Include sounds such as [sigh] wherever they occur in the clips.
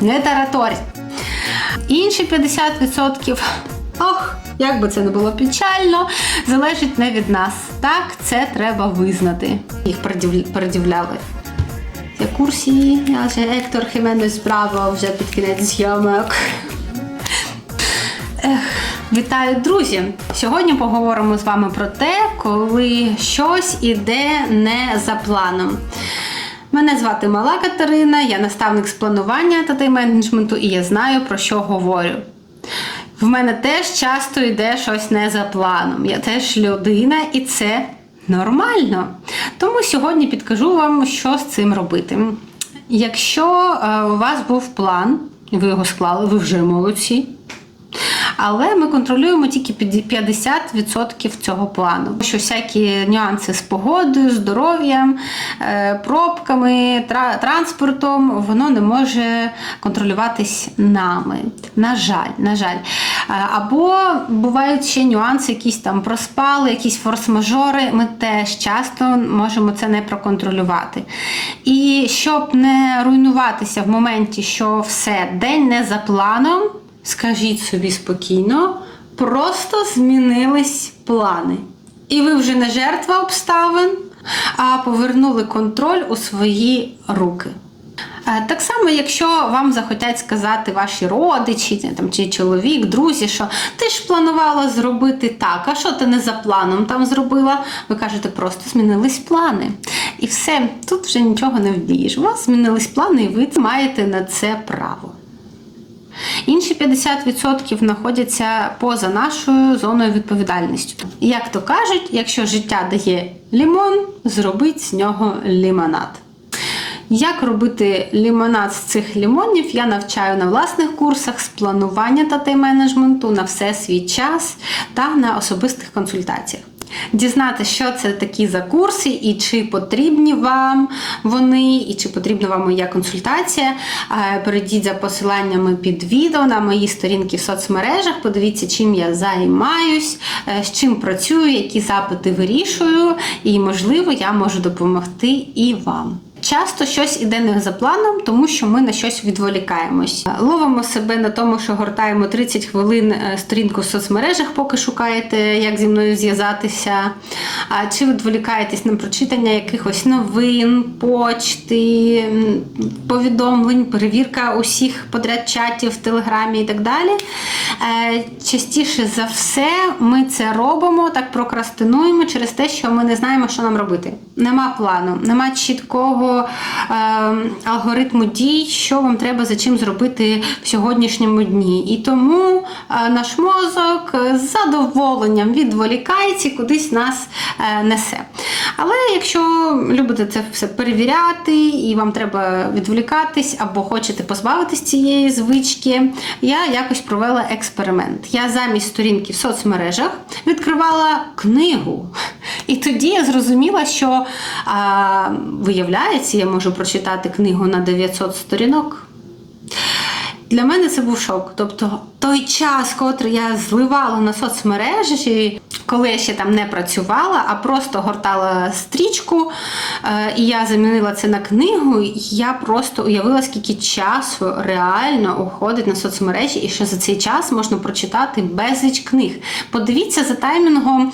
не тараторь. Інші 50%, ох, як би це не було печально, залежить не від нас. Так, це треба визнати. Їх передів- передивляли. Я курсі, я вже Ектор Хіменес Браво вже під кінець зйомок. Ех, вітаю, друзі! Сьогодні поговоримо з вами про те, коли щось іде не за планом. Мене звати Мала Катерина, я наставник з планування та тайм-менеджменту, і я знаю про що говорю. В мене теж часто йде щось не за планом. Я теж людина, і це нормально. Тому сьогодні підкажу вам, що з цим робити. Якщо е, у вас був план, ви його склали, ви вже молодці. Але ми контролюємо тільки 50% цього плану. Що всякі нюанси з погодою, здоров'ям, е, пробками, транспортом, воно не може контролюватись нами. На жаль, на жаль. Е, Або бувають ще нюанси, якісь там проспали, якісь форс-мажори. Ми теж часто можемо це не проконтролювати. І щоб не руйнуватися в моменті, що все день не за планом. Скажіть собі спокійно, просто змінились плани. І ви вже не жертва обставин, а повернули контроль у свої руки. Е, Так само, якщо вам захотять сказати ваші родичі там, чи чоловік, друзі, що ти ж планувала зробити так, а що ти не за планом там зробила, ви кажете, просто змінились плани. І все, тут вже нічого не вдієш. У вас змінились плани, і ви маєте на це право. Інші 50% знаходяться поза нашою зоною відповідальністю. Як то кажуть, якщо життя дає лімон, зробіть з нього лімонад. Як робити лімонад з цих лімонів, я навчаю на власних курсах з планування та тайм-менеджменту на все свій час та на особистих консультаціях. Дізнати, що це такі за курси, і чи потрібні вам вони, і чи потрібна вам моя консультація. е, Перейдіть за посиланнями під відео на мої сторінки в соцмережах. Подивіться, чим я займаюсь, е, з чим працюю, які запити вирішую, і, можливо, я можу допомогти і вам. Часто щось іде не за планом, тому що ми на щось відволікаємось. Ловимо себе на тому, що гортаємо 30 хвилин е, сторінку в соцмережах, поки шукаєте, як зі мною зв'язатися. Чи відволікаєтесь на прочитання якихось новин, почти, повідомлень, перевірка усіх подряд чатів в Телеграмі і так далі. Е, Частіше за все ми це робимо, так прокрастинуємо через те, що ми не знаємо, що нам робити. Нема плану, нема чіткого е, алгоритму дій, що вам треба за чим зробити в сьогоднішньому дні. І тому е, наш мозок з задоволенням відволікається і кудись нас е, несе. Але якщо любите це все перевіряти і вам треба відволікатись або хочете позбавитись цієї звички, я якось провела експеримент. Я замість сторінки в соцмережах відкривала книгу. І тоді я зрозуміла, що а, виявляється, я можу прочитати книгу на 900 сторінок. Для мене це був шок. Тобто той час, котрий я зливала на соцмережі, коли я ще там не працювала, а просто гортала стрічку, е, і я замінила це на книгу, я просто уявила, скільки часу реально уходить на соцмережі, і що за цей час можна прочитати безліч книг. Подивіться за таймінгом,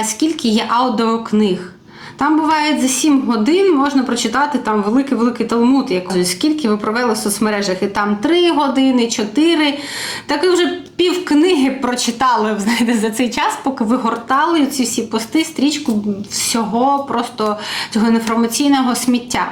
е, скільки є аудіокниг. Там буває за 7 годин можна прочитати там великий-великий талмуд, як скільки ви провели в соцмережах, і там 3 години, 4. Так ви вже пів книги прочитали [laughs] знаєте, за цей час, поки ви гортали ці всі пости, стрічку всього просто цього інформаційного сміття.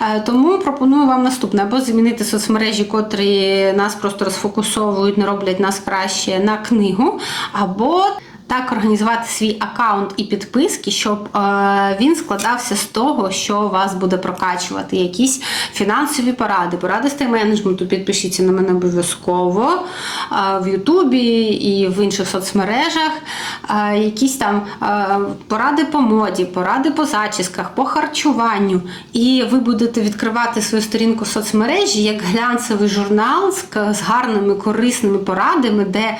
Е, Тому пропоную вам наступне: або замінити соцмережі, котрі нас просто розфокусовують, не роблять нас краще на книгу, або так організувати свій аккаунт і підписки, щоб е, він складався з того, що вас буде прокачувати. Якісь фінансові поради, поради з тайм-менеджменту. Підпишіться на мене обов'язково е, в Ютубі і в інших соцмережах. Е, якісь там поради по моді, поради по зачісках, по харчуванню. І ви будете відкривати свою сторінку в соцмережі як глянцевий журнал з, гарними корисними порадами, де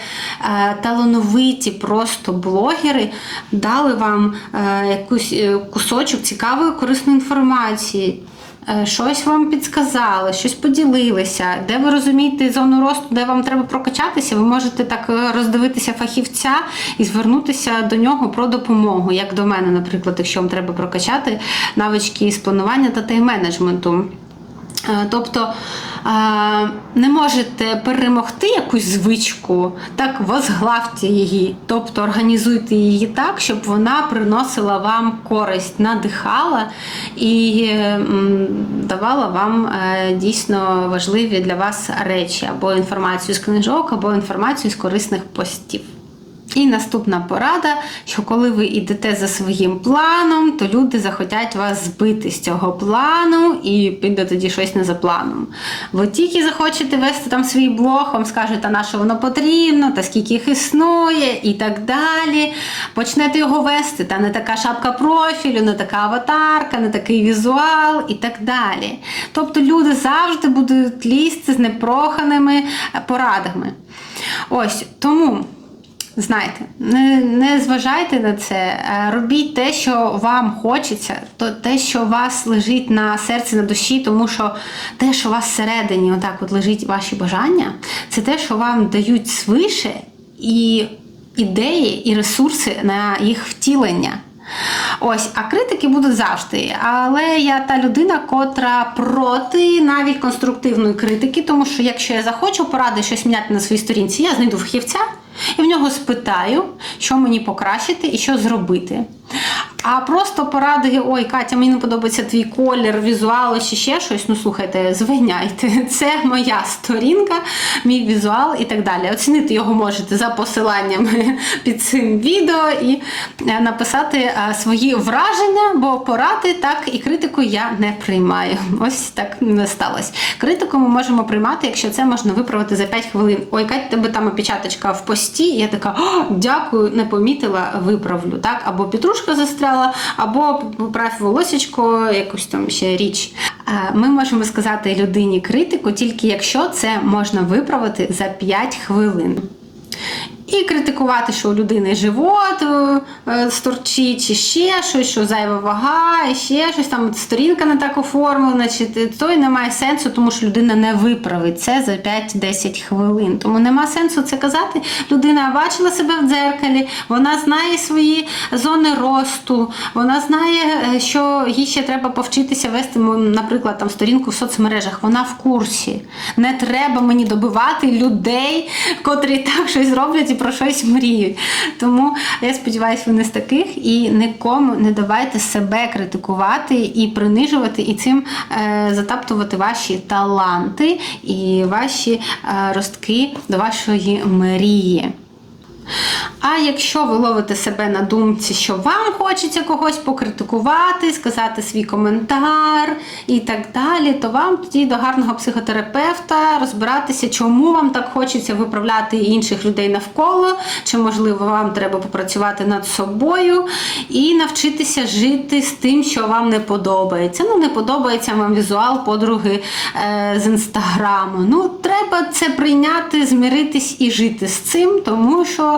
талановиті просто блогери дали вам е, якусь е, кусочок цікавої корисної інформації. е, щось вам підсказали, щось поділилися, де ви розумієте зону росту, де вам треба прокачатися, ви можете так роздивитися фахівця і звернутися до нього про допомогу, як до мене, наприклад, якщо вам треба прокачати навички з планування та тайм-менеджменту. Тобто не можете перемогти якусь звичку, так возглавте її, тобто організуйте її так, щоб вона приносила вам користь, надихала і давала вам е, дійсно важливі для вас речі, або інформацію з книжок, або інформацію з корисних постів. І наступна порада, що коли ви йдете за своїм планом, то люди захотять вас збити з цього плану і піде тоді щось не за планом. Ви тільки захочете вести там свій блог, вам скажуть, а на що воно потрібно, та скільки їх існує, і так далі. Почнете його вести, та не така шапка профілю, не така аватарка, не такий візуал і так далі. Тобто люди завжди будуть лізти з непроханими порадами. Ось тому. Знаєте, не, не зважайте на це, робіть те, що вам хочеться, то те, що у вас лежить на серці, на душі, тому що те, що у вас всередині, отак от лежить ваші бажання, це те, що вам дають свише і ідеї, і ресурси на їх втілення. Ось, а критики будуть завжди. Але я та людина, котра проти навіть конструктивної критики, тому що якщо я захочу поради щось міняти на своїй сторінці, я знайду фахівця і в нього спитаю, що мені покращити і що зробити. А просто поради, ой, Катя, мені не подобається твій колір, візуал чи ще щось. Ну слухайте, звиняйте, [laughs] це моя сторінка, мій візуал і так далі. Оцінити його можете за посиланнями [laughs] під цим відео і е, написати е, свої враження, бо поради так і критику я не приймаю. [laughs] Ось так не сталося. Критику ми можемо приймати, якщо це можна виправити за 5 хвилин. Ой, Катя, тебе там опечаточка в пості. Я така, О, дякую, не помітила, виправлю. Так? Або петрушка застряла, або поправ волосічко, якусь там ще річ. Е, Ми можемо сказати людині критику тільки якщо це можна виправити за 5 хвилин. І критикувати, що у людини живот е, е, сторчить, чи ще щось, що зайва вага, і ще щось там сторінка не так оформлена, чи то й немає сенсу, тому що людина не виправить це за 5-10 хвилин. Тому нема сенсу це казати. Людина бачила себе в дзеркалі, вона знає свої зони росту, вона знає, е, що їй ще треба повчитися вести, наприклад, там сторінку в соцмережах. Вона в курсі. Не треба мені добивати людей, котрі так щось роблять про щось мріють. Тому я сподіваюся, ви не з таких і нікому не давайте себе критикувати і принижувати, і цим е, затаптувати ваші таланти і ваші е, ростки до вашої мрії. А якщо ви ловите себе на думці, що вам хочеться когось покритикувати, сказати свій коментар і так далі, то вам тоді до гарного психотерапевта розбиратися, чому вам так хочеться виправляти інших людей навколо, чи можливо вам треба попрацювати над собою і навчитися жити з тим, що вам не подобається. Ну, не подобається вам візуал подруги е, з інстаграму. Ну, треба це прийняти, змиритись і жити з цим, тому що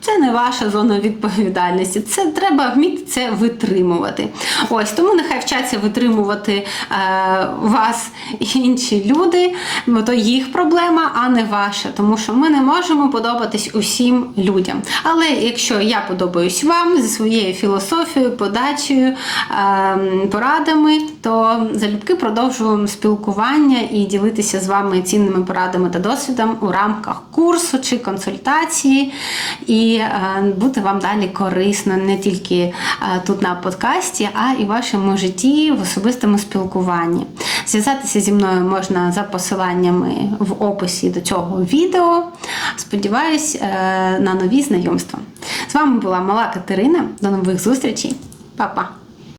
це не ваша зона відповідальності. Це треба вміти це витримувати. Ось тому нехай вчаться витримувати е, вас інші люди, бо то їх проблема, а не ваша. Тому що ми не можемо подобатись усім людям. Але якщо я подобаюсь вам зі своєю філософією, подачею, е, порадами, то залюбки продовжуємо спілкування і ділитися з вами цінними порадами та досвідом у рамках курсу чи консультації, і е, бути вам далі корисно не тільки е, тут на подкасті, а і в вашому житті в особистому спілкуванні. Зв'язатися зі мною можна за посиланнями в описі до цього відео. Сподіваюсь е, на нові знайомства. З вами була Мала Катерина. До нових зустрічей. Па-па!